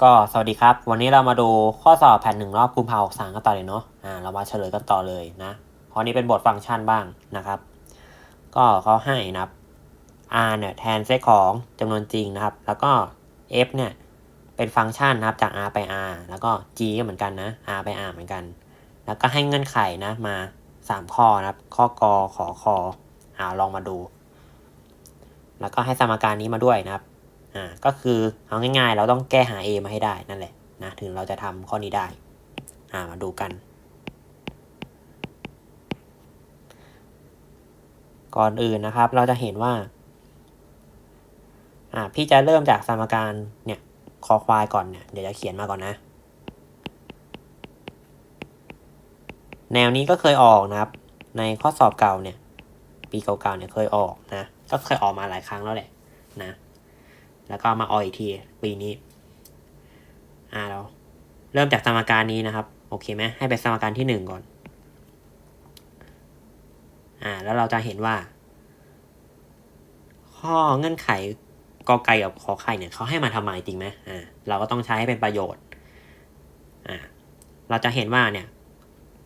ก็สวัสดีครับ วันนี้เรามาดูข้อสอบแผ่นหนึ่งรอบกุมภาพันธ์กันต่อเลยเนาะอ่าเรามาเฉลยกันต่อเลยนะเพราะนี้เป็นบทฟังก์ชันบ้างนะครับ ก็เขาให้นะครับ r เนี่ยแทนเซตของจำนวนจริงนะครับ แล้วก็ f เนี่ยเป็นฟังก์ชันนะครับจาก r ไป r แล้วก็ g ก็เหมือนกันนะ r ไป r เหมือนกัน แล้วก็ให้เงื่อนไขนะมา 3 ข้อนะครับ ข้อกอขอคออ่าลองมาดู แล้วก็ให้สมการนี้มาด้วยนะครับ อ่าก็คือเอาง่ายๆ เราต้องแก้หา a มาให้ได้นั่นแหละนะถึงเราจะทำข้อนี้ได้อ่ามาดูกัน ก่อนอื่นนะครับ เราจะเห็นว่าอ่าพี่จะเริ่มจากสมการเนี่ยคอควายก่อนเนี่ยเดี๋ยวจะเขียนมาก่อนนะแนวนี้ก็เคยออกนะครับ ในข้อสอบเก่าเนี่ย ปีเก่าๆเนี่ยเคยออกนะ ก็เคยออกมาหลายครั้งแล้วแหละนะ แล้วก็มาออยอีกทีปีนี้อ่าเราเริ่มจากสมการนี้นะครับ โอเคไหมให้เป็นสมการที่หนึ่งก่อน อ่า แล้วเราจะเห็นว่า ข้อเงื่อนไขกอไก่กับขอไข่เนี่ยเขาให้มาทำไมจริงไหมอ่า เราก็ต้องใช้ให้เป็นประโยชน์ อ่า เราจะเห็นว่าเนี่ย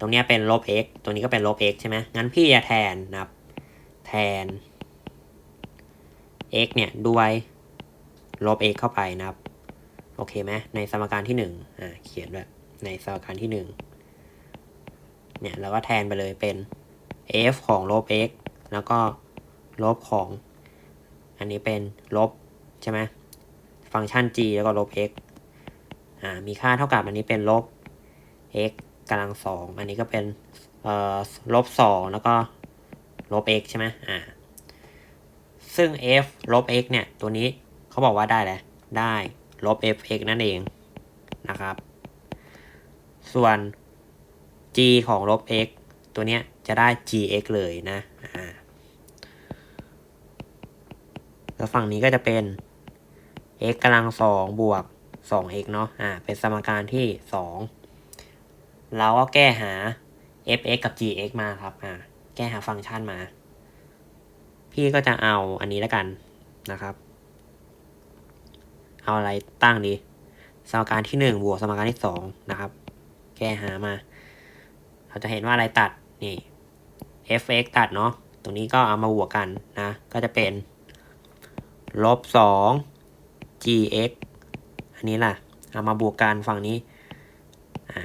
ตรงนี้เป็นลบ x ตรงนี้ก็เป็นลบ x ใช่ไหมงั้นพี่จะแทนนะครับ แทน x เนี่ยด้วย ลบ x เข้าไปนะครับ โอเคไหมในสมการที่หนึ่งอ่าเขียนด้วยในสมการที่หนึ่งเนี่ยเราก็แทนไปเลยเป็น f ของลบ x แล้วก็ลบของ อันนี้เป็นลบใช่ไหมฟังก์ชัน g แล้วก็ลบ x อ่ามีค่าเท่ากับอันนี้เป็นลบ x กำลังสองอันนี้ก็เป็นเอ่อลบสองแล้วก็ลบ x ใช่ไหมอ่าซึ่ง f ลบ x เนี่ยตัวนี้ เขาบอกว่าได้แหละได้ลบ fx นั่นเองนะครับ ส่วน g ของลบ x ตัวเนี้ยจะได้ gx เลยนะอ่าแล้วฝั่งนี้ก็จะเป็น x กำลังสองบวก 2x เนาะอ่า เป็นสมการที่สองเราก็แก้หา fx กับ gx มาครับอ่าแก้หาฟังก์ชันมา พี่ก็จะเอาอันนี้แล้วกันนะครับ เอาอะไรตั้งดีสมการที่หนึ่งบวกสมการที่สองนะครับ แก้หามา เราจะเห็นว่าอะไรตัดนี่ fx ตัดเนาะตรงนี้ก็เอามาบวกกันนะ ก็จะเป็นลบสอง gx อันนี้ล่ะ เอามาบวกกันฝั่งนี้อ่า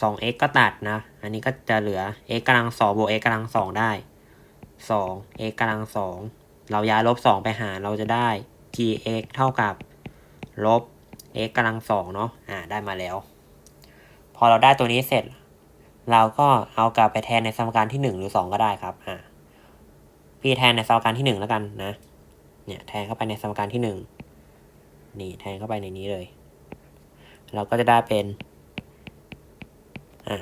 2x ก็ตัดนะ อันนี้ก็จะเหลือ x กำลังสองบวก x กำลังสองได้ 2 x กำลังสองเราย้ายลบ2ไปหารเราจะได้ gx เท่ากับ ลบ x กำลังสองเนาะอ่าได้มาแล้ว พอเราได้ตัวนี้เสร็จ เราก็เอากลับไปแทนในสมการที่1หรือ2ก็ได้ครับอ่าพี่แทนในสมการที่1แล้วกันนะ เนี่ยแทนเข้าไปในสมการที่1นี่แทนเข้าไปในนี้เลย เราก็จะได้เป็นอ่า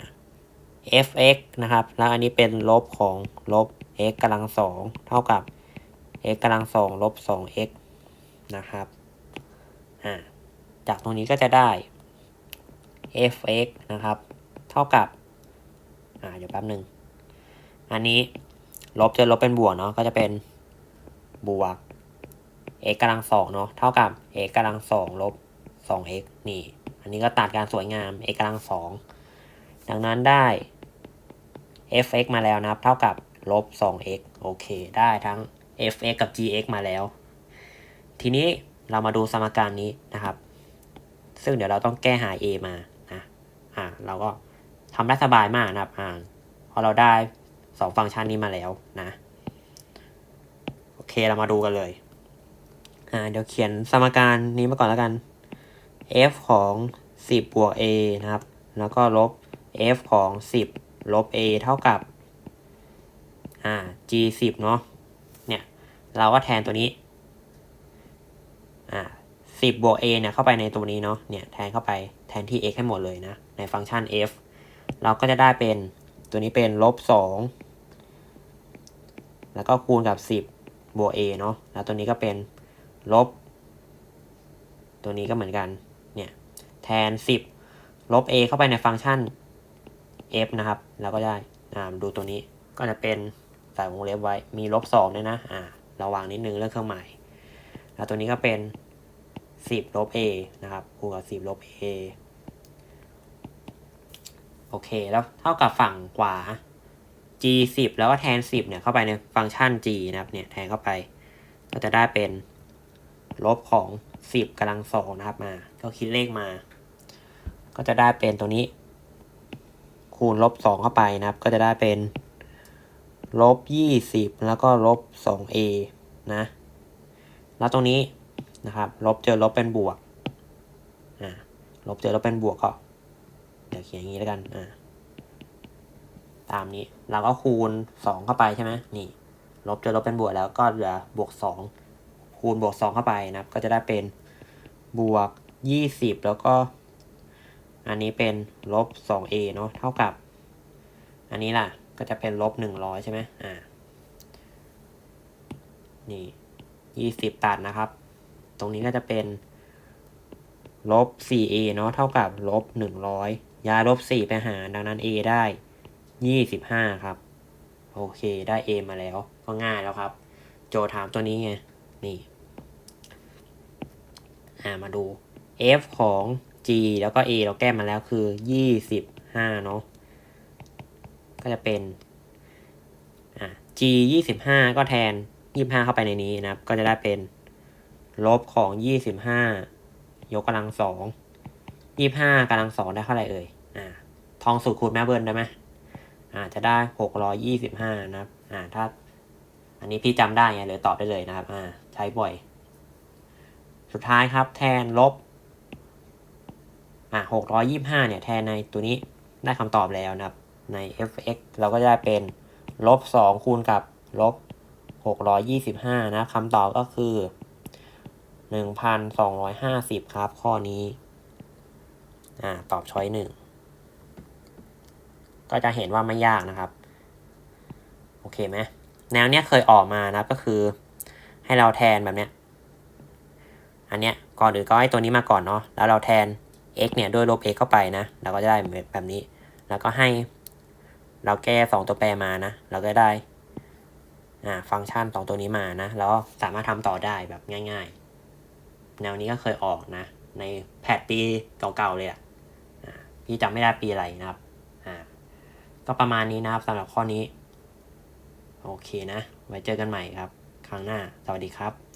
fx นะครับ แล้วอันนี้เป็นลบของลบ x กำลังสองเท่ากับ x กำลังสองลบสอง x นะครับ จากตรงนี้ก็จะได้ fx นะครับ เท่ากับอ่าเดี๋ยวแป๊บหนึ่งอันนี้ลบจะลบเป็นบวกเนาะก็จะเป็นบวก x กำลังสองเนาะเท่ากับ x กำลังสองลบสอง x นี่ อันนี้ก็ตัดการสวยงาม x กำลังสองดังนั้นได้ fx มาแล้วนะครับ เท่ากับลบ 2x โอเค ได้ทั้ง fx กับ gx มาแล้ว ทีนี้ เรามาดูสมการนี้นะครับ ซึ่งเดี๋ยวเราต้องแก้หา a มานะอ่าเราก็ทำได้สบายมากนะครับอ่าพราะเราได้ 2 ฟังก์ชันนี้มาแล้วนะโอเคเรามาดูกันเลยอ่าเดี๋ยวเขียนสมการนี้มาก่อนแล้วกัน f ของ 10 บวก a นะครับ แล้วก็ลบ f ของ 10 ลบ a เท่ากับอ่า g 10เนาะเนี่ย เราก็แทนตัวนี้ อ่า10บบวก a เนี่ยเข้าไปในตัวนี้เนาะเนี่ยแทนเข้าไปแทนที่ x ให้หมดเลยนะ ในฟังก์ชัน f เราก็จะได้เป็นตัวนี้เป็นลบ2แล้วก็คูณกับ10บบวก a เนาะแล้วตัวนี้ก็เป็นลบ ตัวนี้ก็เหมือนกันเนี่ยแทน10ลบ a เข้าไปในฟังก์ชัน f นะครับเราก็ได้อ่าดูตัวนี้ก็จะเป็นใส่วงเล็บไว้มีลบสองด้วยนะอ่าระวังนิดนึงเรื่องเครื่องหมาย แล้วตัวนี้ก็เป็นสิบลบ a นะครับคูณกับสิบลบ a โอเคแล้วเท่ากับฝั่งขวา g สิบแล้วก็แทนสิบเนี่ยเข้าไปในฟังก์ชัน g นะครับเนี่ยแทนเข้าไป ก็จะได้เป็นลบของสิบกำลังสองนะครับมาก็คิดเลขมา ก็จะได้เป็นตัวนี้ คูณลบสองเข้าไปนะครับ ก็จะได้เป็นลบยี่สิบแล้วก็ลบสอง a นะ แล้วตรงนี้นะครับลบเจอลบเป็นบวกอ่าลบเจอลบเป็นบวกก็เดี๋ยวเขียนอย่างนี้แล้วกันอ่าตามนี้เราก็คูณสองเข้าไปใช่ไหมนี่ ลบเจอลบเป็นบวกแล้วก็เหลือบวกสองคูณบวกสองเข้าไปนะครับ ก็จะได้เป็นบวกยี่สิบแล้วก็ อันนี้เป็นลบสอง a เนาะเท่ากับ อันนี้ล่ะก็จะเป็นลบหนึ่งร้อยใช่ไหมอ่านี่ ยี่สิบตัดนะครับ ตรงนี้ก็จะเป็นลบ 4a เนาะเท่ากับลบ 100 ย้ายลบ 4 ไปหารดังนั้น a ได้ 25 ครับ โอเคได้ a มาแล้ว ก็ง่ายแล้วครับ โจทย์ถามตัวนี้ไง นี่อ่ามาดู f ของ g แล้วก็ a เราแก้มาแล้วคือ 25 เนาะก็จะเป็นอ่า g 25 ก็แทน 25 เข้าไปในนี้นะครับ ก็จะได้เป็น ลบของ 25 ยกกำลังสอง25กำลังสองได้เท่าไหร่เอ่ยอ่าทองสูตรคูณแม่เบิร์นได้ไหมอ่าจะได้ 625 นะครับอ่าถ้า อันนี้พี่จำได้ไงเลยตอบได้เลยนะครับอ่าใช้บ่อย สุดท้ายครับแทนลบอ่า625 เนี่ย แทนในตัวนี้ได้คำตอบแล้วนะครับ ใน fx เราก็จะได้เป็นลบ 2 คูณกับลบ 625 นะคำตอบก็คือ 1,250 ครับ ข้อนี้ อ่า ตอบช้อยหนึ่ง ก็จะเห็นว่าไม่ยากนะครับ โอเคไหม แนวเนี้ยเคยออกมานะก็คือ ให้เราแทนแบบเนี้ย อันเนี้ย ก่อนอื่นก็ให้ตัวนี้มาก่อนเนาะ แล้วเราแทน x เนี่ยด้วยลบ x เข้าไปนะ เราก็จะได้แบบนี้ แล้วก็ให้ เราแก้สองตัวแปรมานะ เราก็ได้ ฟังก์ชันสองตัวนี้มานะ แล้วสามารถทำต่อได้แบบง่าย ๆ แนวนี้ก็เคยออกนะ ในแพทปีเก่าๆเลยอะ่ะพี่จำไม่ได้ปีอะไรนะครับอ่าก็ประมาณนี้นะครับสำหรับข้อนี้ โอเคนะ ไว้เจอกันใหม่ครับ ครั้งหน้า สวัสดีครับ